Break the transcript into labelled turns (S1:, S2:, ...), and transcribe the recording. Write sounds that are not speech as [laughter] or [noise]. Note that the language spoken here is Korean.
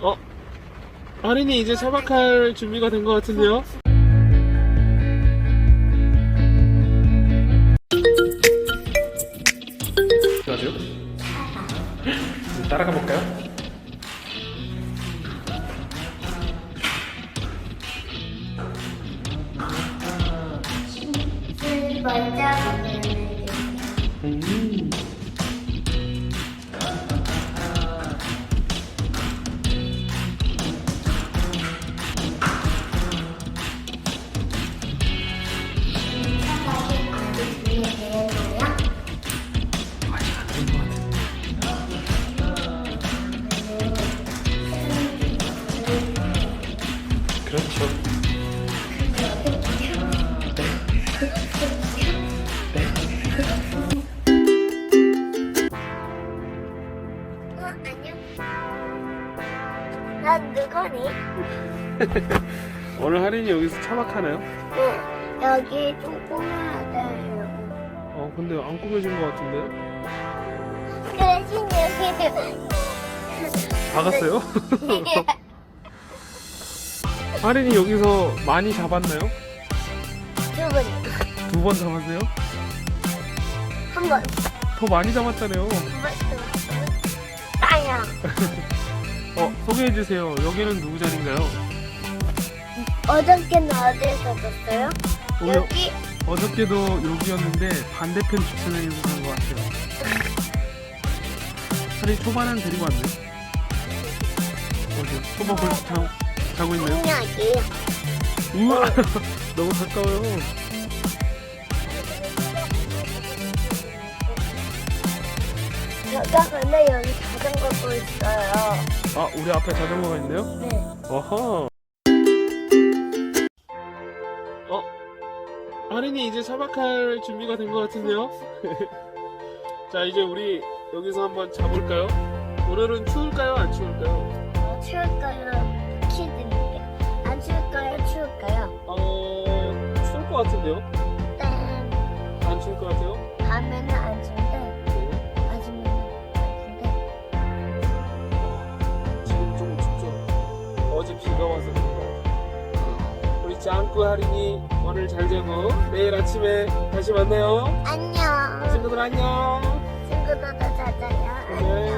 S1: 어? 할인이 이제 차박할 준비가 된 것 같은데요? 맞아요? 따라가 볼까요?
S2: 술먼 어, 안녕. 난 누구니? [laughs]
S1: 오늘 할인이 여기서 차박하나요?
S2: 네, 여기 좀 꾸며야 돼요.
S1: 어, 근데 안 꾸며진 것 같은데요?
S2: 대신 여기를 [laughs]
S1: 박았어요? [laughs] 할인이 여기서 많이 잡았나요?
S2: 두 분,
S1: 두 번 잡았어요?
S2: 한 번,
S1: 더 많이 잡았잖아요.
S2: 두 번, 아야.
S1: 어, 소개해주세요. 여기는 누구 자리인가요?
S2: 어저께는 어디에서 잤어요?
S1: 오늘
S2: 여기
S1: 어저께도 여기였는데 반대편 주차장에서 산것 같아요. 할인 초반은 데리고 왔네. 어디요? 초반 벌써 자, 자고 있나요?
S2: 공략이
S1: 우와! [laughs] 너무 가까워요.
S2: 제가 근데 여기 자전거도 있어요.
S1: 아, 우리 앞에 자전거가 있네요?
S2: 네.
S1: 어허. 어? 할인이 이제 차박할 준비가 된 것 같은데요? [laughs] 자, 이제 우리 여기서 한번 자볼까요? 오늘은 추울까요? 안 추울까요?
S2: 추울까요? 키드니까 안 추울까요? 추울까요?
S1: 어, 추울 것 같은데요?
S2: 네.
S1: 안 추울 것 같아요?
S2: 밤에는 안 추운데
S1: 짱구 할인이 오늘 잘 자고 내일 아침에 다시 만나요.
S2: 안녕.
S1: 친구들 안녕.
S2: 친구들도 자자요.
S1: 안녕.